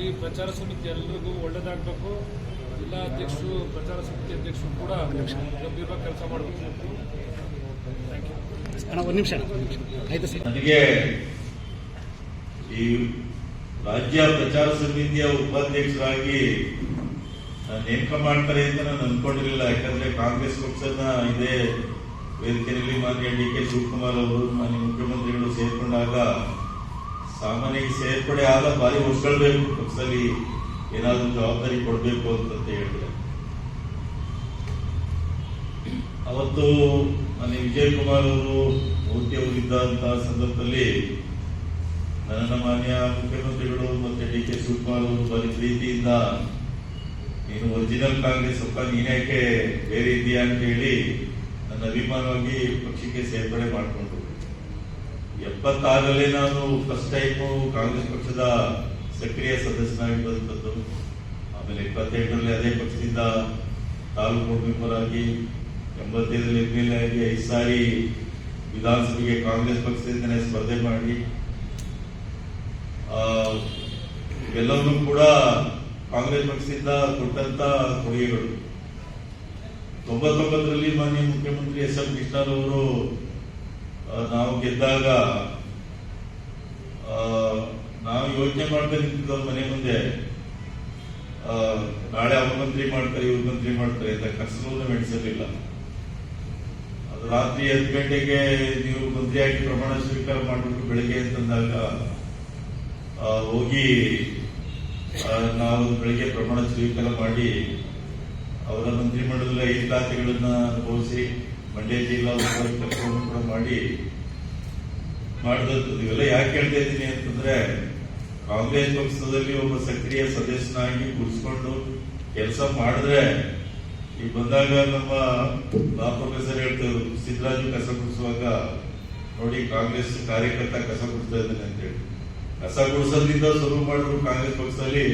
ಈ ಪ್ರಚಾರ ಸಮಿತಿ ಎಲ್ರಿಗೂ ಒಳ್ಳೇದಾಗಬೇಕು. ಜಿಲ್ಲಾ ಅಧ್ಯಕ್ಷರು ಪ್ರಚಾರ ಸಮಿತಿ ಅಧ್ಯಕ್ಷರು ಕೂಡ ಗಂಭೀರವಾಗಿ ಕೆಲಸ ಮಾಡಬೇಕು. ಒಂದು ನಿಮಿಷ ಅಣ್ಣ ಒಂದು ನಿಮಿಷ. ಆಯ್ತು ಸರ್. ನನಗೆ ಈ ರಾಜ್ಯ ಪ್ರಚಾರ ಸಮಿತಿಯ ಉಪಾಧ್ಯಕ್ಷರಾಗಿ ನೇಮಕ ಮಾಡ್ತಾರೆ ಅಂತ ನಾನು ಅನ್ಕೊಂಡಿರಲಿಲ್ಲ. ಯಾಕಂದ್ರೆ ಕಾಂಗ್ರೆಸ್ ಪಕ್ಷದ ಇದೇ ವೇದಿಕೆಯಲ್ಲಿ ಮಾನ್ಯ ಡಿ ಕೆ ಶಿವಕುಮಾರ್ ಅವರು, ಮಾನ್ಯ ಮುಖ್ಯಮಂತ್ರಿಗಳು ಸೇರ್ಕೊಂಡಾಗ ಸಾಮಾನ್ಯ ಸೇರ್ಪಡೆ ಆದ ಭಾರಿ ಹೊಸ್ಕೊಳ್ಬೇಕು ಪಕ್ಷದಲ್ಲಿ ಏನಾದರೂ ಜವಾಬ್ದಾರಿ ಕೊಡಬೇಕು ಅಂತ ಹೇಳಿದ್ರೆ. ಅವತ್ತು ಮಾನ್ಯ ವಿಜಯ್ ಕುಮಾರ್ ಅವರು ಮೋದಿ ಅವರಿದ್ದಂತಹ ಸಂದರ್ಭದಲ್ಲಿ ನನ್ನ ಮಾನ್ಯ ಮುಖ್ಯಮಂತ್ರಿಗಳು ಮತ್ತೆ ಡಿ ಕೆ ಶಿವಕುಮಾರ್ ಅವರು ಬಾರಿ ಪ್ರೀತಿಯಿಂದ ನೀನು ಒರಿಜಿನಲ್ ಕಾಂಗ್ರೆಸ್ ಅಪ್ಪ ನೀನೇಕೆ ಬೇರೆ ಇದೆಯಾ ಅಂತ ಹೇಳಿ ನನ್ನ ಅಭಿಮಾನವಾಗಿ ಪಕ್ಷಕ್ಕೆ ಸೇರ್ಪಡೆ ಮಾಡಿಕೊಂಡು. ಎಪ್ಪತ್ತಾರರಲ್ಲಿ ನಾನು ಫಸ್ಟ್ ಟೈಮು ಕಾಂಗ್ರೆಸ್ ಪಕ್ಷದ ಸಕ್ರಿಯ ಸದಸ್ಯನಾಗಿ ಬಂದದ್ದು ಆಮೇಲೆ ಇಪ್ಪತ್ತೆಂಟರಲ್ಲಿ ಅದೇ ಪಕ್ಷದಿಂದ ತಾಲೂಕು ಮೆಂಬರ್ ಆಗಿ, ಎಂಬತ್ತೈದರಲ್ಲಿ ಎಂ ಎಲ್ ಎ ಆಗಿ ಐದು ಸಾರಿ ವಿಧಾನಸಭೆಗೆ ಕಾಂಗ್ರೆಸ್ ಪಕ್ಷದಿಂದನೇ ಸ್ಪರ್ಧೆ ಮಾಡಿ. ಎಲ್ಲರೂ ಕೂಡ ಕಾಂಗ್ರೆಸ್ ಪಕ್ಷದಿಂದ ಕೊಟ್ಟಂತ ಕೊಡುಗೆಗಳು. ತೊಂಬತ್ತೊಂಬತ್ತರಲ್ಲಿ ಮಾನ್ಯ ಮುಖ್ಯಮಂತ್ರಿ ಎಸ್ ಎಂ ಕೃಷ್ಣರವರು ನಾವು ಗೆದ್ದಾಗ ನಾವು ಯೋಚನೆ ಮಾಡ್ತಾ ನಿಂತಿದ್ದ ಮನೆ ಮುಂದೆ ನಾಳೆ ಅವ್ರ ಮಂತ್ರಿ ಮಾಡ್ತಾರೆ, ಇವ್ರ ಮಂತ್ರಿ ಮಾಡ್ತಾರೆ ಅಂತ ಕನಸನ್ನು ಮೆಡಿಸಲಿಲ್ಲ ಅದು ರಾತ್ರಿ ಹತ್ತು ಗಂಟೆಗೆ ನೀವು ಮಂತ್ರಿಯಾಗಿ ಪ್ರಮಾಣ ಸ್ವೀಕಾರ ಮಾಡಬೇಕು ಬೆಳಿಗ್ಗೆ ಅಂತಂದಾಗ ಹೋಗಿ ನಾವು ಬೆಳಿಗ್ಗೆ ಪ್ರಮಾಣ ಸ್ವೀಕಾರ ಮಾಡಿ ಅವರ ಮಂತ್ರಿಮಂಡಲದ ಐದು ಖಾತೆಗಳನ್ನ ಅನುಭವಿಸಿ ಮಂಡ್ಯ ಜಿಲ್ಲಾ ಕೂಡ ಮಾಡಿ ಮಾಡಿದಂಥದ್ದು. ಇವೆಲ್ಲ ಯಾಕೆ ಹೇಳ್ತಾ ಇದ್ದೀನಿ ಅಂತಂದ್ರೆ, ಕಾಂಗ್ರೆಸ್ ಪಕ್ಷದಲ್ಲಿ ಒಬ್ಬ ಸಕ್ರಿಯ ಸದಸ್ಯನಾಗಿ ಗುರುಸ್ಕೊಂಡು ಕೆಲಸ ಮಾಡಿದ್ರೆ, ಈಗ ಬಂದಾಗ ನಮ್ಮ ಲಾ ಪ್ರೊಫೆಸರ್ ಹೇಳ್ತಾರೆ ಸಿದ್ದರಾಜು ಕಸ ಗುಡಿಸುವಾಗ ನೋಡಿ ಕಾಂಗ್ರೆಸ್ ಕಾರ್ಯಕರ್ತ ಕಸ ಗುಡಿಸ್ತಾ ಇದ್ದಾನೆ ಅಂತ ಹೇಳಿ. ಕಸ ಗುಡಿಸೋದ್ರಿಂದ ಶುರು ಮಾಡಿದ್ರು ಕಾಂಗ್ರೆಸ್ ಪಕ್ಷದಲ್ಲಿ.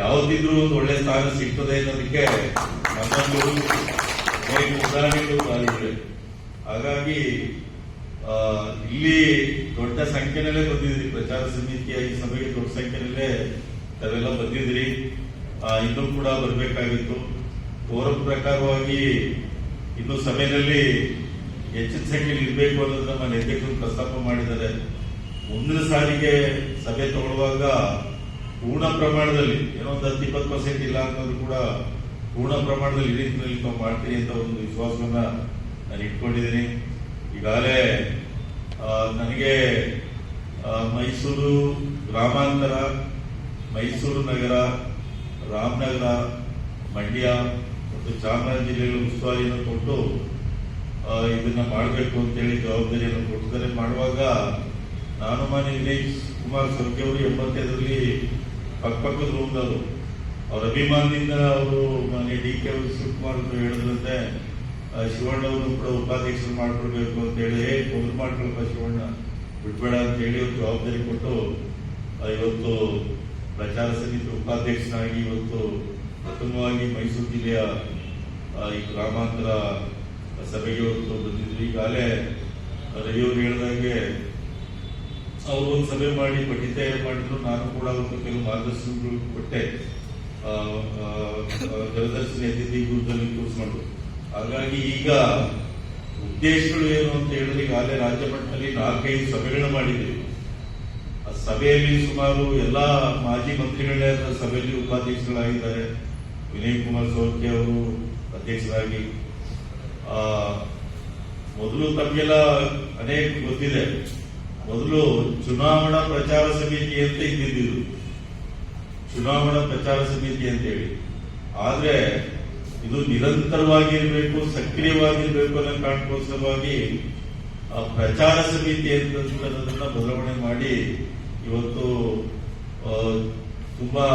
ಯಾವತ್ತಿದ್ರೂ ಒಂದು ಒಳ್ಳೆ ಸ್ಥಾನ ಸಿಗ್ತದೆ ಅನ್ನೋದಕ್ಕೆ ಅನೇಕ ಉದಾಹರಣೆಗಳು ಹಾಗಾಗಿ ಇಲ್ಲಿ ದೊಡ್ಡ ಸಂಖ್ಯೆನಲ್ಲೇ ಬಂದಿದ್ರಿ ಪ್ರಚಾರ ಸಮಿತಿಯ ಈ ಸಭೆಗೆ ದೊಡ್ಡ ಸಂಖ್ಯೆನಲ್ಲೇ ತಾವೆಲ್ಲ ಬಂದಿದ್ರಿ ಇನ್ನೂ ಕೂಡ ಬರಬೇಕಾಗಿತ್ತು. ಕೋರಂ ಪ್ರಕಾರವಾಗಿ ಇನ್ನು ಸಭೆಯಲ್ಲಿ ಹೆಚ್ಚಿನ ಸಂಖ್ಯೆಯಲ್ಲಿ ಇರಬೇಕು ಅನ್ನೋದನ್ನ ನಮ್ಮ ಅಧ್ಯಕ್ಷರು ಪ್ರಸ್ತಾಪ ಮಾಡಿದ್ದಾರೆ. ಮುಂದಿನ ಸಾರಿಗೆ ಸಭೆ ತಗೊಳ್ಳುವಾಗ ಪೂರ್ಣ ಪ್ರಮಾಣದಲ್ಲಿ, ಏನೋ ಒಂದು ಹತ್ತು ಇಪ್ಪತ್ತು ಪರ್ಸೆಂಟ್ ಇಲ್ಲ ಅನ್ನೋದು ಕೂಡ ಪೂರ್ಣ ಪ್ರಮಾಣದಲ್ಲಿ ಇದೇ ರೀತಿಯಲ್ಲಿ ತಾವು ಮಾಡ್ತೀರಿ ಅಂತ ಒಂದು ವಿಶ್ವಾಸವನ್ನ ನಾನು ಇಟ್ಕೊಂಡಿದ್ದೀನಿ. ಈಗಾಗಲೇ ನನಗೆ ಮೈಸೂರು ಗ್ರಾಮಾಂತರ, ಮೈಸೂರು ನಗರ, ರಾಮನಗರ, ಮಂಡ್ಯ ಮತ್ತು ಚಾಮರಾಜ ಜಿಲ್ಲೆಗಳ ಉಸ್ತುವಾರಿಯನ್ನು ಕೊಟ್ಟು ಇದನ್ನ ಮಾಡಬೇಕು ಅಂತೇಳಿ ಜವಾಬ್ದಾರಿಯನ್ನು ಕೊಟ್ಟಿದ್ದಾರೆ. ಮಾಡುವಾಗ ನಾನು ಮಾನ್ಯ ವಿನಯ್ ಕುಮಾರ್ ಸರ್ಗೆ ಅವರು ಎಂಬತ್ತೈದರಲ್ಲಿ ಪಕ್ಕಪಕ್ಕದ ರೂಮ್ದವರು ಅವ್ರ ಅಭಿಮಾನದಿಂದ ಅವರು ಮನೆ ಡಿ ಕೆ ಶಿವಕುಮಾರ್ ಅವರು ಹೇಳಿದ್ರಂತೆ ಶಿವಣ್ಣ ಅವರು ಕೂಡ ಉಪಾಧ್ಯಕ್ಷರು ಮಾಡ್ಕೊಡ್ಬೇಕು ಅಂತ ಹೇಳಿ ಮೊದಲು ಮಾಡ್ಕೊಳಪ್ಪ ಶಿವಣ್ಣ, ಬಿಡ್ಬೇಡ ಅಂತ ಹೇಳಿ ಅವ್ರು ಜವಾಬ್ದಾರಿ ಕೊಟ್ಟು ಇವತ್ತು ಪ್ರಚಾರ ಸಮಿತಿ ಉಪಾಧ್ಯಕ್ಷನಾಗಿ ಇವತ್ತು ಪ್ರಥಮವಾಗಿ ಮೈಸೂರು ಜಿಲ್ಲೆಯ ಈ ಗ್ರಾಮಾಂತರ ಸಭೆಗೆ ಇವತ್ತು ಬಂದಿದ್ರು ಈಗಾಗಲೇ ರವಿಯವರು ಹೇಳಿದಾಗೆ ಅವರು ಒಂದು ಸಭೆ ಮಾಡಿ ಪಟ್ಟಿ ತಯಾರು ಮಾಡಿದ್ರು. ನಾನು ಕೂಡ ಒಂದು ಕೆಲವು ಮಾರ್ಗದರ್ಶನಗಳು ಕೊಟ್ಟೆ. ಜಲದರ್ಶನ ಅತಿಥಿ ಗುರುದಲ್ಲಿ ಕೂರಿಸ್ಕೊಂಡು ಹಾಗಾಗಿ ಈಗ ಉದ್ದೇಶಗಳು ಏನು ಅಂತ ಹೇಳಿದ್ರೆ ಈಗಾಗಲೇ ರಾಜ್ಯ ಮಟ್ಟದಲ್ಲಿ ನಾಲ್ಕೈದು ಸಭೆಗಳನ್ನ ಮಾಡಿದ್ದೀವಿ. ಆ ಸಭೆಯಲ್ಲಿ ಸುಮಾರು ಎಲ್ಲ ಮಾಜಿ ಮಂತ್ರಿಗಳೇ ಸಭೆಯಲ್ಲಿ ಉಪಾಧ್ಯಕ್ಷರಾಗಿದ್ದಾರೆ ವಿನಯ್ ಕುಮಾರ್ ಸೋರ್ಕೆ ಅವರು ಅಧ್ಯಕ್ಷರಾಗಿ. ಮೊದಲು ತಮಗೆಲ್ಲ ಅನೇಕ ಗೊತ್ತಿದೆ. ಮೊದಲು ಚುನಾವಣಾ ಪ್ರಚಾರ ಸಮಿತಿ ಅಂತ ಇದ್ದಿದ್ದು. ಚುನಾವಣಾ ಪ್ರಚಾರ ಸಮಿತಿ ಅಂತ ಹೇಳಿ ಆದ್ರೆ ಇದು ನಿರಂತರವಾಗಿರ್ಬೇಕು, ಸಕ್ರಿಯವಾಗಿರ್ಬೇಕು ಅನ್ನೋ ಕಾರಣಕ್ಕೋಸ್ಕರವಾಗಿ ಆ ಪ್ರಚಾರ ಸಮಿತಿ ಅನ್ನೋದನ್ನ ಬದಲಾವಣೆ ಮಾಡಿ ಇವತ್ತು ತುಂಬಾ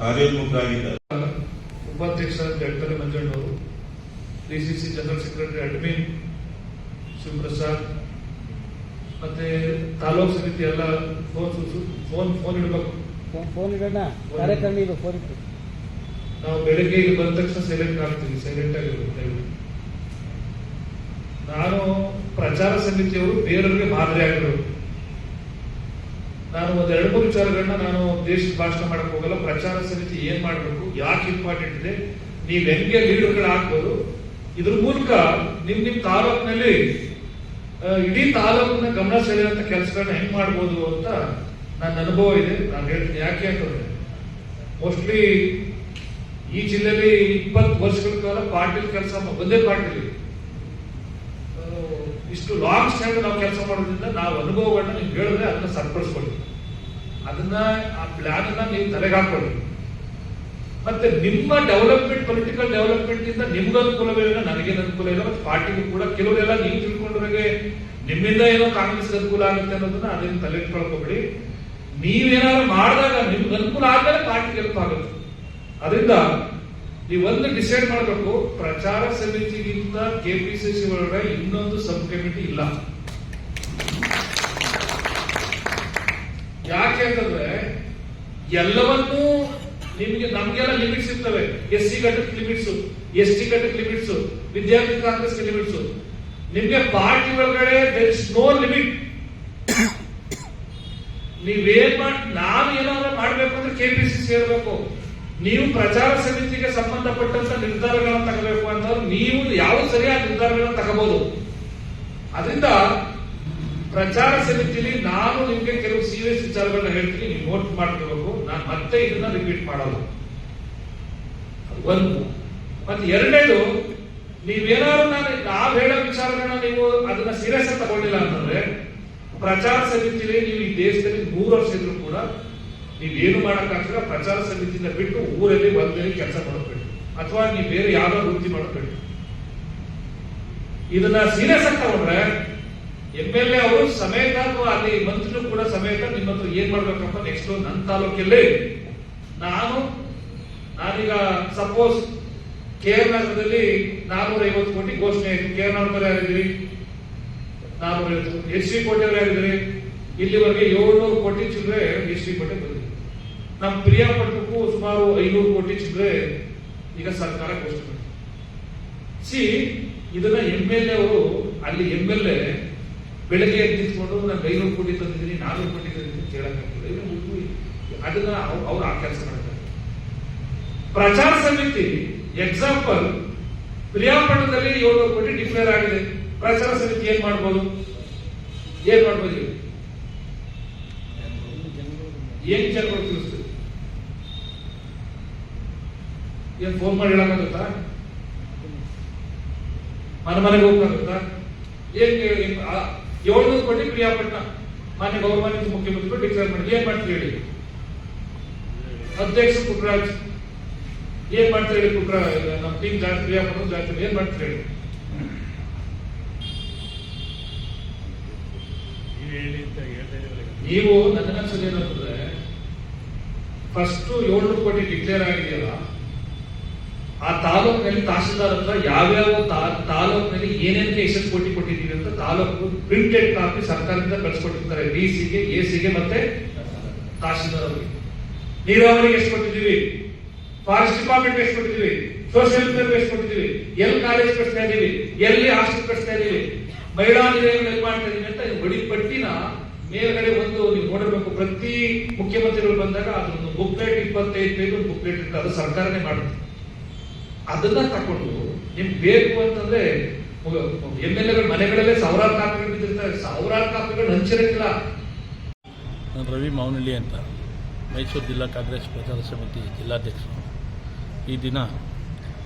ಕಾರ್ಯೋನ್ಮುಖರಾಗಿದ್ದಾರೆ. ಉಪಾಧ್ಯಕ್ಷ ಜಗತ್ತರೆ ಮಂಜಣ್ಣವರು DCC general secretary admin Shivaprasad ಮತ್ತೆ ತಾಲೂಕು ಸಮಿತಿ ಎಲ್ಲ ಫೋನ್ ಫೋನ್ ಫೋನ್ ಇಡಬೇಕು. ಫೋನ್ ಇಡೋಣ. ಕಾರ್ಯಕ್ರಮ ಇದು ಫೋನ್ ಇಟ್ಟು. ನಾವು ಬೆಳಿಗ್ಗೆ ಇಲ್ಲಿ ಬಂದ ತಕ್ಷಣ ಸೈಲೆಂಟ್ ಆಗ್ತೀವಿ ಸೈಲೆಂಟ್ ಆಗಿರ್ಬೇಕು ನಾನು ಪ್ರಚಾರ ಸಮಿತಿಯವರು ಬೇರೆಯವರಿಗೆ ಮಾದರಿ ಆಗಬೇಕು ನಾನು ಒಂದ್ ಎರಡು ಮೂರು ವಿಚಾರಗಳನ್ನ ನಾನು ದೇಶ ಭಾಷಣ ಮಾಡಕ್ ಹೋಗಲ್ಲ. ಪ್ರಚಾರ ಸಮಿತಿ ಏನ್ ಮಾಡಬೇಕು ಯಾಕೆ ಇಂಪಾರ್ಟೆಂಟ್ ಇದೆ ನೀವ್ ಹೆಂಗೆ ಲೀಡರ್ಗಳು ಹಾಕ್ಬೋದು ಇದ್ರ ಮೂಲಕ ನಿಮ್ ನಿಮ್ ತಾಲೂಕಿನಲ್ಲಿ ಇಡೀ ತಾಲೂಕಿನ ಗಮನ ಸೆಳೆಯುವಂತ ಕೆಲಸಗಳನ್ನ ಹೆಂಗ್ ಮಾಡ್ಬೋದು ಅಂತ ನನ್ನ ಅನುಭವ ಇದೆ. ನಾನು ಹೇಳ್ತೀನಿ ಯಾಕೆ ಅಂತಂದ್ರೆ ಮೋಸ್ಟ್ಲಿ ಈ ಜಿಲ್ಲೆಯಲ್ಲಿ ಇಪ್ಪತ್ತು ವರ್ಷಗಳ ಕಾಲ ಪಾರ್ಟಿ ಕೆಲಸ ಒಂದೇ ಪಾರ್ಟಿಲಿ ಇಷ್ಟು ಲಾಂಗ್ ಸ್ಟ್ಯಾಂಡ್ ನಾವು ಕೆಲಸ ಮಾಡೋದ್ರಿಂದ ನಾವು ಅನುಭವಗಳನ್ನ ನೀವು ಹೇಳಿದ್ರೆ ಅದನ್ನ ಸರಿಪಡಿಸ್ಕೊಳ್ಳಿ ಅದನ್ನ, ಆ ಪ್ಲಾನ್ ನೀವು ತಲೆಗೆ ಹಾಕೊಳ್ಳಿ ಮತ್ತೆ ನಿಮ್ಮ ಡೆವಲಪ್ಮೆಂಟ್ ಪೊಲಿಟಿಕಲ್ ಡೆವಲಪ್ಮೆಂಟ್ ಇಂದ ನಿಮ್ಗೆ ಅನುಕೂಲವೇ ಇಲ್ಲ, ನನಗೇನು ಅನುಕೂಲ ಇಲ್ಲ, ಮತ್ತೆ ಪಾರ್ಟಿಗೂ ಕೂಡ ಕೆಲವರೆಲ್ಲ ನೀವು ತಿಳ್ಕೊಂಡ್ರೆ ನಿಮ್ಮಿಂದ ಏನೋ ಕಾಂಗ್ರೆಸ್ ಅನುಕೂಲ ಆಗುತ್ತೆ ಅನ್ನೋದನ್ನ ಅದನ್ನ ತಲೆ ಇಟ್ಕೊಳ್ಕೋಬೇಡಿ ನೀವೇನಾದ್ರು ಮಾಡಿದಾಗ ನಿಮ್ಗೆ ಅನುಕೂಲ ಆದ್ಮೇಲೆ ಪಾರ್ಟಿಗೆ ಹೆಲ್ಪ್ ಆಗುತ್ತೆ. ಅದರಿಂದ ನೀವೊಂದು ಡಿಸೈಡ್ ಮಾಡಬೇಕು, ಪ್ರಚಾರ ಸಮಿತಿಗಿಂತ ಕೆಪಿಸಿಸಿ ಒಳಗಡೆ ಇನ್ನೊಂದು ಸಬ್ ಕಮಿಟಿ ಇಲ್ಲ. ಯಾಕೆ ಅಂತಂದ್ರೆ ಎಲ್ಲವನ್ನೂ ನಿಮಗೆ ನಮಗೆಲ್ಲ ಲಿಮಿಟ್ಸ್ ಇರ್ತವೆ. ಎಸ್ ಸಿ ಘಟಕ ಲಿಮಿಟ್ಸ್ ಎಸ್ ಟಿ ಘಟಕ ಲಿಮಿಟ್ಸ್ ವಿದ್ಯಾರ್ಥಿ ಕಾಂಗ್ರೆಸ್ ಲಿಮಿಟ್ಸ್ ನಿಮಗೆ ಪಾರ್ಟಿ ಒಳಗಡೆ ದೇರ್ ಇಸ್ ನೋ ಲಿಮಿಟ್ ನೀವೇನ್ ಮಾಡಿ ನಾವು ಏನಾದ್ರು ಮಾಡಬೇಕು ಅಂದ್ರೆ ಕೆಪಿಸಿ ಸೇರ್ಬೇಕು ನೀವು ಪ್ರಚಾರ ಸಮಿತಿಗೆ ಸಂಬಂಧಪಟ್ಟಂತ ನಿರ್ಧಾರಗಳನ್ನು ತಗೋಬೇಕು ಅಂತಂದ್ರೆ ನೀವು ಯಾವ ಸರಿಯಾದ ನಿರ್ಧಾರಗಳನ್ನು ತಗೋಬಹುದು ಅದರಿಂದ ಪ್ರಚಾರ ಸಮಿತಿಯಲ್ಲಿ ನಾನು ನಿಮಗೆ ಕೆಲವು ಸೀರಿಯಸ್ ವಿಚಾರಗಳನ್ನ ಹೇಳ್ತೀನಿ, ನೀವು ನೋಟ್ ಮಾಡ್ಕೋಬೇಕು. ನಾನು ಮತ್ತೆ ಇದನ್ನ ರಿಪೀಟ್ ಮಾಡೋದು. ಒಂದು. ಮತ್ತೆ ಎರಡನೇದು, ನೀವೇನಾದ್ರು ನಾನು ನಾವು ಹೇಳೋ ವಿಚಾರಗಳನ್ನ ನೀವು ಅದನ್ನ ಸೀರಿಯಸ್ ತಗೊಂಡಿಲ್ಲ ಅಂತಂದ್ರೆ, ಪ್ರಚಾರ ಸಮಿತಿಲಿ ನೀವು ಈ ದೇಶದಲ್ಲಿ ಮೂರು ವರ್ಷ ಇದ್ರು ಕೂಡ ನೀವೇನು ಮಾಡಕ್ಕಾಗ್ತದೆ ಪ್ರಚಾರ ಸಮಿತಿಯಿಂದ ಬಿಟ್ಟು ಊರಲ್ಲಿ ಒಂದಲ್ಲಿ ಕೆಲಸ ಮಾಡಬೇಕು. ಅಥವಾ ನೀವು ಬೇರೆ ಯಾವ್ದೋ ವೃತ್ತಿ ಮಾಡಬೇಕು. ಇದನ್ನ ಸೀರಿಯಸ್ ಆಗಿ ತಗೊಂಡ್ರೆ ಎಂ ಎಲ್ ಎ ಅವರು ಸಮೇತ ಅಥವಾ ಅಲ್ಲಿ ಮಂತ್ರಿಗಳು ಕೂಡ ಸಮೇತ ನಿಮ್ಮ ಹತ್ರ ಏನ್ ಮಾಡ್ಬೇಕಪ್ಪ ನೆಕ್ಸ್ಟ್ ನನ್ನ ತಾಲೂಕಲ್ಲಿ? ನಾನು, ನಾನೀಗ ಸಪೋಸ್ ಕೆ ಆರ್ ನಗರದಲ್ಲಿ ನಾನೂರ ಐವತ್ತು ಕೋಟಿ ಘೋಷಣೆ ಆಯ್ತು ಕೆ ನಗರ ಯಾರಿದ್ದೀರಿ? ನಾನೂರ ಐವತ್ತು ಎಚ್ ಕೋಟೆ ಅವರು ಯಾರಿದ್ದೀರಿ? ಇಲ್ಲಿವರೆಗೆ ಏಳ್ನೂರು ಕೋಟಿ ಚಿಲ್ಲರೆ ಎಸ್ ಡಿ ಕೋಟೆ ಬಂದಿದೆ. ನಮ್ಮ ಪ್ರಿಯಾಪಟ್ಟಣಕ್ಕೂ ಸುಮಾರು ಐನೂರು ಕೋಟಿ ಚಿಲ್ಲರೆ ಈಗ ಸರ್ಕಾರ ಘೋಷಣೆ ಸಿ, ಇದನ್ನ ಎಂ ಎಲ್ ಎ ಅವರು, ಅಲ್ಲಿ ಎಂ ಎಲ್ ಎ ಬೆಳಗ್ಗೆ ಎದ್ದು ನಿಂತ್ಕೊಂಡು ನಾನು ಐನೂರು ಕೋಟಿ ತಂದಿದ್ದೀನಿ, ನಾನೂರು ಕೋಟಿ ತಂದಿದ್ದೀನಿ ಉಳ್ದು ಅದನ್ನ ಅವ್- ಅವ್ರು ಆ ಕೆಲಸ ಮಾಡ್ತಾರೆ. ಪ್ರಚಾರ ಸಮಿತಿ ಎಕ್ಸಾಂಪಲ್ ಪ್ರಿಯಾಪಟ್ಟಣದಲ್ಲಿ ಏಳ್ನೂರು ಕೋಟಿ ಡಿಕ್ಲೇರ್ ಆಗಿದೆ. ಪ್ರಚಾರ ಸಮಿತಿ ಏನ್ ಮಾಡ್ಬೋದು? ಏನ್ ಮಾಡ್ಬೋದು? ಏನ್ ಜನಗಳು ತಿಳಿಸ್ತೀವಿ ಏನ್ ಫೋನ್ ಮಾಡಿ ಹೇಳಕ್ಕಾಗುತ್ತಾ? ಮನೆ ಮನೆಗೆ ಹೋಗ್ಬೇಕಾಗುತ್ತಾ? ಏನ್ ಏಳ್ನೂರು ಕೋಟಿ ಪ್ರಿಯಾಪಟ್ಟಣ ಮಾನ್ಯ ಗೌರವಾನ್ವಿತ ಮುಖ್ಯಮಂತ್ರಿಗಳು ಡಿಕ್ಲೇರ್ ಮಾಡಿ. ಏನ್ ಮಾಡ್ತೀರಿ ಹೇಳಿ? ಅಧ್ಯಕ್ಷ ಪುಟ್ಟರಾಜ್ ಏನ್ ಮಾಡ್ತೀರಿ ಹೇಳಿ ಪುಟ್ರ ನಮ್ಮ ಟೀಮ್ ಜಾತ್ರೆ ಪ್ರಿಯಾಪಟ್ಟಣ ಜಾತಿ ಏನ್ ಮಾಡ್ತೀರಿ ಹೇಳಿ? ನೀವು ನನ್ನ ಸಲ ಏನಂತಂದ್ರೆ ಫಸ್ಟ್ ಏಳ್ನೂರು ಕೋಟಿ ಡಿಕ್ಲೇರ್ ಆಗಿದೆಯಲ್ಲ ಆ ತಾಲೂಕಿನಲ್ಲಿ ತಹಸೀಲ್ದಾರ್ ಹತ್ರ ಯಾವ್ಯಾವ ತಾಲೂಕಿನಲ್ಲಿ ಏನೇನಕ್ಕೆ ಹೆಸರು ಕೋಟಿ ಕೊಟ್ಟಿದ್ದೀವಿ ಅಂತ ತಾಲೂಕು ಪ್ರಿಂಟೆಡ್ ಕಾಪಿ ಸರ್ಕಾರದಿಂದ ಕಳಿಸ್ಕೊಟ್ಟಿರ್ತಾರೆ. ಡಿ ಸಿಗೆ ಎ ಸಿಗೆ ಮತ್ತೆ ತಹಸೀಲ್ದಾರ್ ಅವರಿಗೆ. ನೀರಾವರಿಗೆ ಎಷ್ಟು ಕೊಟ್ಟಿದ್ದೀವಿ? ಫಾರೆಸ್ಟ್ ಡಿಪಾರ್ಟ್ಮೆಂಟ್ ಎಷ್ಟು ಕೊಟ್ಟಿದ್ದೀವಿ? ಸೋಷಿಯಲ್ ವೆಲ್ಫೇರ್ ಎಷ್ಟು ಕೊಟ್ಟಿದ್ದೀವಿ? ಎಲ್ಲಿ ಕಾಲೇಜ್ ಕಟ್ಸ್ತಾ ಇದೀವಿ ಎಲ್ಲಿ ಹಾಸ್ಟೆಲ್ ಕಟ್ಸ್ತಾ ಇದೀವಿ ಮಹಿಳಾ ನಿಲಯಗಳು ಎಲ್ಲಿ ಅಂತ ಬಡಿ ಪಟ್ಟಿನ ಮೇಲ್ಗಡೆ ಒಂದು ನೀವು ಪ್ರತಿ ಮುಖ್ಯಮಂತ್ರಿಗಳು ಬಂದಾಗ ಅದೊಂದು ಬುಕ್ಲೆಟ್ ಇಪ್ಪತ್ತೈದು ಪೇಜ್ ಒಂದು ಬುಕ್ಲೆಟ್ ಇರ್ತದೆ. ಅದು ಸರ್ಕಾರನೇ ಮಾಡುತ್ತೆ. ಅದನ್ನ ತಕೊಂಡು ನಿಮ್ಗೆ ಬೇಕು ಅಂತಂದ್ರೆ ಎಂ ಎಲ್ ಎಗಳ ಮನೆಗಳಲ್ಲೇ ಸಾವಿರಾರು ಕಾಪಿಗಳು ಬಿದ್ದಿರ್ತಾರೆ, ಸಾವಿರಾರು ಕಾಪಿಗಳು ಹಂಚಿರಂಗಿಲ್ಲ ನಾನು ರವಿ ಮೌನಳ್ಳಿ ಅಂತ. ಮೈಸೂರು ಜಿಲ್ಲಾ ಕಾಂಗ್ರೆಸ್ ಪ್ರಚಾರ ಸಮಿತಿ ಜಿಲ್ಲಾಧ್ಯಕ್ಷರು. ಈ ದಿನ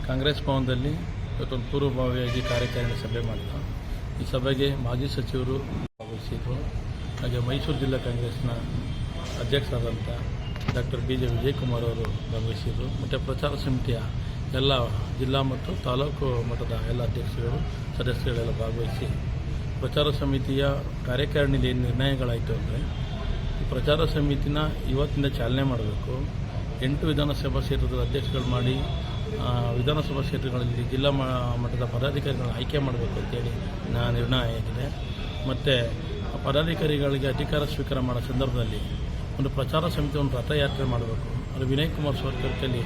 ಕಾಂಗ್ರೆಸ್ ಭವನದಲ್ಲಿ ಇವತ್ತೊಂದು ಪೂರ್ವಭಾವಿಯಾಗಿ ಕಾರ್ಯಕಾರಿಣಿ ಸಭೆ ಮಾಡಿದ ಈ ಸಭೆಗೆ ಮಾಜಿ ಸಚಿವರು ಭಾಗವಹಿಸಿದ್ರು. ಹಾಗೆ ಮೈಸೂರು ಜಿಲ್ಲಾ ಕಾಂಗ್ರೆಸ್ನ ಅಧ್ಯಕ್ಷರಾದಂಥ ಡಾಕ್ಟರ್ ಬಿ ಜೆ ವಿಜಯಕುಮಾರ್ ಅವರು ಭಾಗವಹಿಸಿದರು. ಮತ್ತು ಪ್ರಚಾರ ಸಮಿತಿಯ ಎಲ್ಲ ಜಿಲ್ಲಾ ಮತ್ತು ತಾಲೂಕು ಮಟ್ಟದ ಎಲ್ಲ ಅಧ್ಯಕ್ಷರು ಸದಸ್ಯರುಗಳೆಲ್ಲ ಭಾಗವಹಿಸಿ ಪ್ರಚಾರ ಸಮಿತಿಯ ಕಾರ್ಯಕಾರಿಣಿಯಲ್ಲಿ ಏನು ನಿರ್ಣಯಗಳಾಯಿತು ಅಂದರೆ ಪ್ರಚಾರ ಸಮಿತಿನ ಇವತ್ತಿಂದ ಚಾಲನೆ ಮಾಡಬೇಕು. ಎಂಟು ವಿಧಾನಸಭಾ ಕ್ಷೇತ್ರದ ಅಧ್ಯಕ್ಷಗಳು ಮಾಡಿ ವಿಧಾನಸಭಾ ಕ್ಷೇತ್ರಗಳಲ್ಲಿ ಜಿಲ್ಲಾ ಮಟ್ಟದ ಪದಾಧಿಕಾರಿಗಳನ್ನ ಆಯ್ಕೆ ಮಾಡಬೇಕು ಅಂತೇಳಿ ನಾ ನಿರ್ಣಯ ಆಗಿದೆ. ಮತ್ತು ಪದಾಧಿಕಾರಿಗಳಿಗೆ ಅಧಿಕಾರ ಸ್ವೀಕಾರ ಮಾಡೋ ಸಂದರ್ಭದಲ್ಲಿ ಒಂದು ಪ್ರಚಾರ ಸಮಿತಿ ಒಂದು ರಥಯಾತ್ರೆ ಮಾಡಬೇಕು. ಅದು ವಿನಯ್ ಕುಮಾರ್ ಸೋರ್ಕರ್ಕಲ್ಲಿ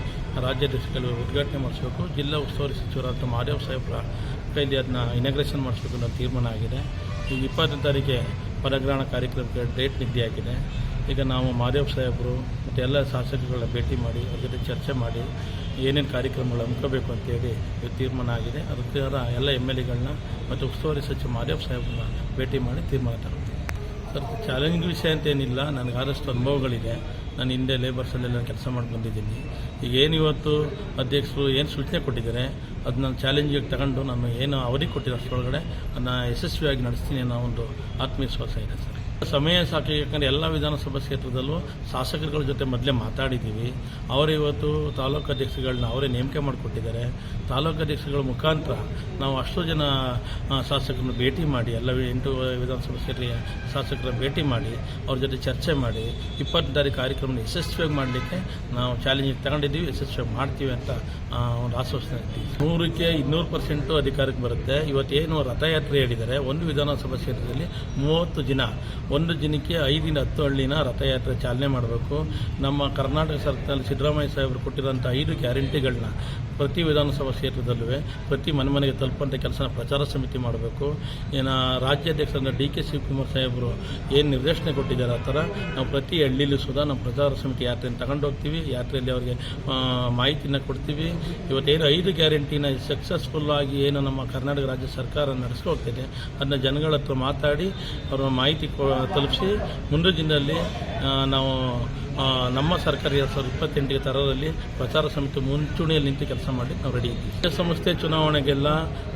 ರಾಜ್ಯಾಧ್ಯಕ್ಷರಲ್ಲಿ ಉದ್ಘಾಟನೆ ಮಾಡಿಸಬೇಕು. ಜಿಲ್ಲಾ ಉಸ್ತುವಾರಿ ಸಚಿವರಾದ ಮಹಾದೇವ್ ಸಾಹೇಬ್ರ ಕೈಲಿ ಅದನ್ನ ಇನಾಗ್ರೇಷನ್ ಮಾಡಿಸ್ಬೇಕು ಅನ್ನೋ ತೀರ್ಮಾನ ಆಗಿದೆ. ಈಗ ಇಪ್ಪತ್ತನೇ ತಾರೀಕಿಗೆ ಪರಗ್ರಹಣ ಕಾರ್ಯಕ್ರಮಕ್ಕೆ ಡೇಟ್ ನಿಗದಿಯಾಗಿದೆ ಈಗ ನಾವು ಮಾದೇವ್ ಸಾಹೇಬರು ಮತ್ತು ಎಲ್ಲ ಶಾಸಕರುಗಳ ಭೇಟಿ ಮಾಡಿ ಅವ್ರ ಜೊತೆ ಚರ್ಚೆ ಮಾಡಿ ಏನೇನು ಕಾರ್ಯಕ್ರಮಗಳು ಹಮ್ಮಿಕೋಬೇಕು ಅಂತೇಳಿ ತೀರ್ಮಾನ ಆಗಿದೆ. ಅದಕ್ಕೆ ಎಲ್ಲ ಎಂ ಎಲ್ ಎಗಳನ್ನ ಮತ್ತು ಉಸ್ತುವಾರಿ ಸಚಿವ ಮಾದೇವ್ ಸಾಹೇಬ್ರನ್ನ ಭೇಟಿ ಮಾಡಿ ತೀರ್ಮಾನ ತಗೊಳ್ತೀವಿ ಸರ್ ಚಾಲೆಂಜಿಂಗ್ ವಿಷಯ ಅಂತೇನಿಲ್ಲ ನನಗೆ ಆದಷ್ಟು ಅನುಭವಗಳಿದೆ. ನಾನು ಹಿಂದೆ ಲೇಬರ್ಸಲ್ಲೆಲ್ಲ ಕೆಲಸ ಮಾಡಿ ಬಂದಿದ್ದೀನಿ. ಈಗ ಏನು ಇವತ್ತು ಅಧ್ಯಕ್ಷರು ಏನು ಸೂಚನೆ ಕೊಟ್ಟಿದ್ದಾರೆ ಅದನ್ನ ನಾನು ಚಾಲೆಂಜಿಗೆ ತಗೊಂಡು ನಾನು ಏನು ಅವರಿಗೆ ಕೊಟ್ಟಿರೋ ಅಷ್ಟರೊಳಗಡೆ, ಅದನ್ನ ಯಶಸ್ವಿಯಾಗಿ ನಡೆಸ್ತೀನಿ ಅನ್ನೋ ಒಂದು ಆತ್ಮವಿಶ್ವಾಸ ಇದೆ ಸರ್. ಸಮಯ ಸಾಕಿ, ಯಾಕಂದರೆ ಎಲ್ಲ ವಿಧಾನಸಭಾ ಕ್ಷೇತ್ರದಲ್ಲೂ ಶಾಸಕರುಗಳ ಜೊತೆ ಮೊದಲೇ ಮಾತಾಡಿದ್ದೀವಿ ಅವರು ಇವತ್ತು ತಾಲೂಕು ಅಧ್ಯಕ್ಷಗಳನ್ನ ಅವರೇ ನೇಮಕ ಮಾಡಿಕೊಟ್ಟಿದ್ದಾರೆ. ತಾಲೂಕು ಅಧ್ಯಕ್ಷಗಳ ಮುಖಾಂತರ ನಾವು ಅಷ್ಟು ಜನ ಶಾಸಕರನ್ನು ಭೇಟಿ ಮಾಡಿ, ಎಲ್ಲ ಎಂಟು ವಿಧಾನಸಭಾ ಕ್ಷೇತ್ರ ಶಾಸಕರ ಭೇಟಿ ಮಾಡಿ, ಅವ್ರ ಜೊತೆ ಚರ್ಚೆ ಮಾಡಿ ಇಪ್ಪತ್ತು ದಾರಿ ಕಾರ್ಯಕ್ರಮ ಯಶಸ್ವಿಯಾಗಿ ಮಾಡಲಿಕ್ಕೆ ನಾವು ಚಾಲೆಂಜ್ ತಗೊಂಡಿದ್ದೀವಿ, ಯಶಸ್ವಿಯಾಗಿ ಮಾಡ್ತೀವಿ ಅಂತ ಒಂದು ಆಶ್ವಾಸನೆ ನೂರಕ್ಕೆ ಇನ್ನೂರು ಪರ್ಸೆಂಟು ಅಧಿಕಾರಕ್ಕೆ ಬರುತ್ತೆ. ಇವತ್ತೇನು ರಥಯಾತ್ರೆ ಹೇಳಿದ್ದಾರೆ, ಒಂದು ವಿಧಾನಸಭಾ ಕ್ಷೇತ್ರದಲ್ಲಿ ಮೂವತ್ತು ದಿನ ಒಂದು ದಿನಕ್ಕೆ ಐದಿಂದ ಹತ್ತು ಹಳ್ಳಿನ ರಥಯಾತ್ರೆ ಚಾಲನೆ ಮಾಡಬೇಕು. ನಮ್ಮ ಕರ್ನಾಟಕ ಸರ್ಕಾರದಲ್ಲಿ ಸಿದ್ದರಾಮಯ್ಯ ಸಾಹೇಬರು ಕೊಟ್ಟಿರೋಂಥ ಐದು ಗ್ಯಾರಂಟಿಗಳನ್ನ ಪ್ರತಿ ವಿಧಾನಸಭಾ ಕ್ಷೇತ್ರದಲ್ಲೂ ಪ್ರತಿ ಮನೆ ಮನೆಗೆ ತಲುಪುವಂಥ ಕೆಲಸನ ಪ್ರಚಾರ ಸಮಿತಿ ಮಾಡಬೇಕು. ಏನು ರಾಜ್ಯಾಧ್ಯಕ್ಷರಾದ ಡಿ ಕೆ ಶಿವಕುಮಾರ್ ಸಾಹೇಬರು ಏನು ನಿರ್ದೇಶನ ಕೊಟ್ಟಿದ್ದಾರೆ ಆ ಥರ, ನಾವು ಪ್ರತಿ ಹಳ್ಳಿಲೂ ಸುಧಾ ನಮ್ಮ ಪ್ರಚಾರ ಸಮಿತಿ ಯಾತ್ರೆಯನ್ನು ತಗೊಂಡು ಹೋಗ್ತೀವಿ. ಯಾತ್ರೆಯಲ್ಲಿ ಅವರಿಗೆ ಮಾಹಿತಿನ ಕೊಡ್ತೀವಿ. ಇವತ್ತೇನು ಐದು ಗ್ಯಾರಂಟಿನ ಸಕ್ಸಸ್ಫುಲ್ ಆಗಿ ಏನು ನಮ್ಮ ಕರ್ನಾಟಕ ರಾಜ್ಯ ಸರ್ಕಾರ ನಡೆಸ್ಕೊ ಹೋಗ್ತಿದೆ ಅದನ್ನ ಜನಗಳ ಹತ್ರ ಮಾತಾಡಿ, ಅವರ ಮಾಹಿತಿ ಕೊ ತಲುಪಿಸಿ. ಮುಂದಿನ ದಿನದಲ್ಲಿ ನಾವು ನಮ್ಮ ಸರ್ಕಾರ ಎರಡು ಸಾವಿರದ ಇಪ್ಪತ್ತೆಂಟಿಗೆ ತರೋದಲ್ಲಿ ಪ್ರಚಾರ ಸಮಿತಿ ಮುಂಚೂಣಿಯಲ್ಲಿ ನಿಂತು ಕೆಲಸ ಮಾಡಿ ನಾವು ರೆಡಿ ಇದ್ದೀವಿ. ಸಂಸ್ಥೆ ಚುನಾವಣೆಗೆಲ್ಲ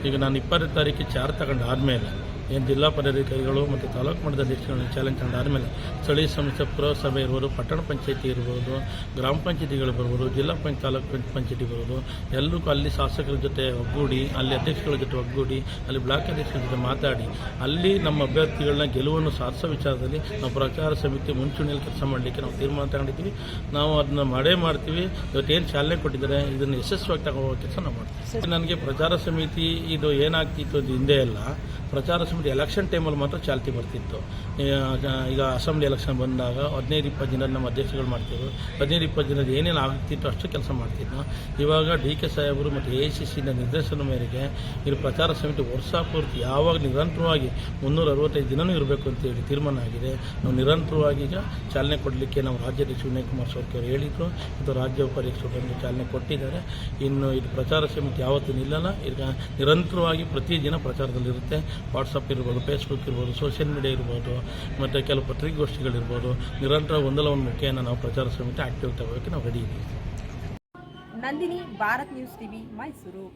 ಈಗ ನಾನು ಇಪ್ಪತ್ತನೇ ತಾರೀಕಿಗೆ ಚಾರ್ ತಗೊಂಡು ಆದಮೇಲೆ ಏನು ಜಿಲ್ಲಾ ಪದಾಧಿಕಾರಿಗಳು ಮತ್ತು ತಾಲೂಕು ಮಟ್ಟದ ಅಧ್ಯಕ್ಷಗಳನ್ನ ಚಾಲೆಂಜ್ ಆದಮೇಲೆ ಸ್ಥಳೀಯ ಸಂಸ್ಥೆ, ಪುರಸಭೆ ಇರ್ಬೋದು, ಪಟ್ಟಣ ಪಂಚಾಯಿತಿ ಇರ್ಬೋದು, ಗ್ರಾಮ ಪಂಚಾಯಿತಿಗಳು ಬರ್ಬೋದು, ಜಿಲ್ಲಾ ಪಂಚ ತಾಲೂಕು ಪಂಚ ಪಂಚಾಯತಿ ಬರ್ಬೋದು. ಎಲ್ಲರಿಗೂ ಅಲ್ಲಿ ಶಾಸಕರ ಜೊತೆ ಒಗ್ಗೂಡಿ, ಅಲ್ಲಿ ಅಧ್ಯಕ್ಷಗಳ ಜೊತೆ ಒಗ್ಗೂಡಿ, ಅಲ್ಲಿ ಬ್ಲಾಕ್ ಅಧ್ಯಕ್ಷರ ಜೊತೆ ಮಾತಾಡಿ, ಅಲ್ಲಿ ನಮ್ಮ ಅಭ್ಯರ್ಥಿಗಳನ್ನ ಗೆಲುವನ್ನು ಸಾಧಿಸೋ ವಿಚಾರದಲ್ಲಿ ನಾವು ಪ್ರಚಾರ ಸಮಿತಿ ಮುಂಚೂಣಿಯಲ್ಲಿ ಕೆಲಸ ಮಾಡಲಿಕ್ಕೆ ನಾವು ತೀರ್ಮಾನ ತಗೊಂಡಿದ್ದೀವಿ. ನಾವು ಅದನ್ನ ಮಾಡೇ ಮಾಡ್ತೀವಿ. ಇವತ್ತೇನು ಚಾಲನೆ ಕೊಟ್ಟಿದ್ದಾರೆ, ಇದನ್ನು ಯಶಸ್ವಿಯಾಗಿ ತಗೋ ಕೆಲಸ ನಾವು ಮಾಡ್ತೀವಿ. ನನಗೆ ಪ್ರಚಾರ ಸಮಿತಿ ಇದು ಏನಾಗ್ತಿತ್ತು ಹಿಂದೆ ಎಲ್ಲ ಪ್ರಚಾರ ಸಮಿತಿ ಎಲೆಕ್ಷನ್ ಟೈಮಲ್ಲಿ ಮಾತ್ರ ಚಾಲ್ತಿ ಬರ್ತಿತ್ತು. ಈಗ- ಅಸೆಂಬ್ಲಿ ಎಲೆಕ್ಷನ್ ಬಂದಾಗ ಹದಿನೈದು, ಇಪ್ಪತ್ತು ದಿನ ನಮ್ಮ ಅಧ್ಯಕ್ಷಗಳು ಮಾಡ್ತಿದ್ರು. ಹದಿನೈದು, ಇಪ್ಪತ್ತು ದಿನದ ಏನೇನು ಆಗ್ತಿತ್ತು ಅಷ್ಟು ಕೆಲಸ ಮಾಡ್ತಿದ್ವು ಇವಾಗ ಡಿ ಕೆ ಸಾಹೇಬರು ಮತ್ತು ಎ ಸಿ ಸಿನ ನಿರ್ದೇಶನ ಮೇರೆಗೆ ಇಲ್ಲಿ ಪ್ರಚಾರ ಸಮಿತಿ ವರ್ಷ ಪೂರ್ತಿ ಯಾವಾಗ ನಿರಂತರವಾಗಿ ಮುನ್ನೂರ ಅರವತ್ತೈದು ದಿನವೂ ಇರಬೇಕು ಅಂತೇಳಿ ತೀರ್ಮಾನ ಆಗಿದೆ. ನಾವು ನಿರಂತರವಾಗಿ ಈಗ ಚಾಲನೆ ಕೊಡಲಿಕ್ಕೆ ನಾವು ರಾಜ್ಯಾಧ್ಯಕ್ಷ ವಿನಯ್ ಕುಮಾರ್ ಅವರು ಹೇಳಿದ್ರು. ಮತ್ತು ರಾಜ್ಯ ಉಪಾಧ್ಯಕ್ಷರು ಚಾಲನೆ ಕೊಟ್ಟಿದ್ದಾರೆ. ಇನ್ನು ಇದು ಪ್ರಚಾರ ಸಮಿತಿ ಯಾವತ್ತೂ ನಿಲ್ಲಲ್ಲ. ಈಗ ನಿರಂತರವಾಗಿ ಪ್ರತಿದಿನ ಪ್ರಚಾರದಲ್ಲಿರುತ್ತೆ. ವಾಟ್ಸಪ್ ಇರ್ಬೋದು ಫೇಸ್ಬುಕ್ ಇರ್ಬೋದು ಸೋಷಿಯಲ್ ಮೀಡಿಯಾ ಇರ್ಬೋದು, ಮತ್ತು ಕೆಲವು ಪತ್ರಿಕಾಗೋಷ್ಠಿಗಳಿರ್ಬೋದು, ನಿರಂತರ ಒಂದಲ್ಲ ಒಂದು ಮುಖೇನ ನಾವು ಪ್ರಚಾರ ಸಮಿತಿ ಆಕ್ಟಿವ್ ತಗೋಕ್ಕೆ ನಾವು ರೆಡಿ ಇದ್ದೀವಿ. Nandini, Bharat news TV, Mysuru.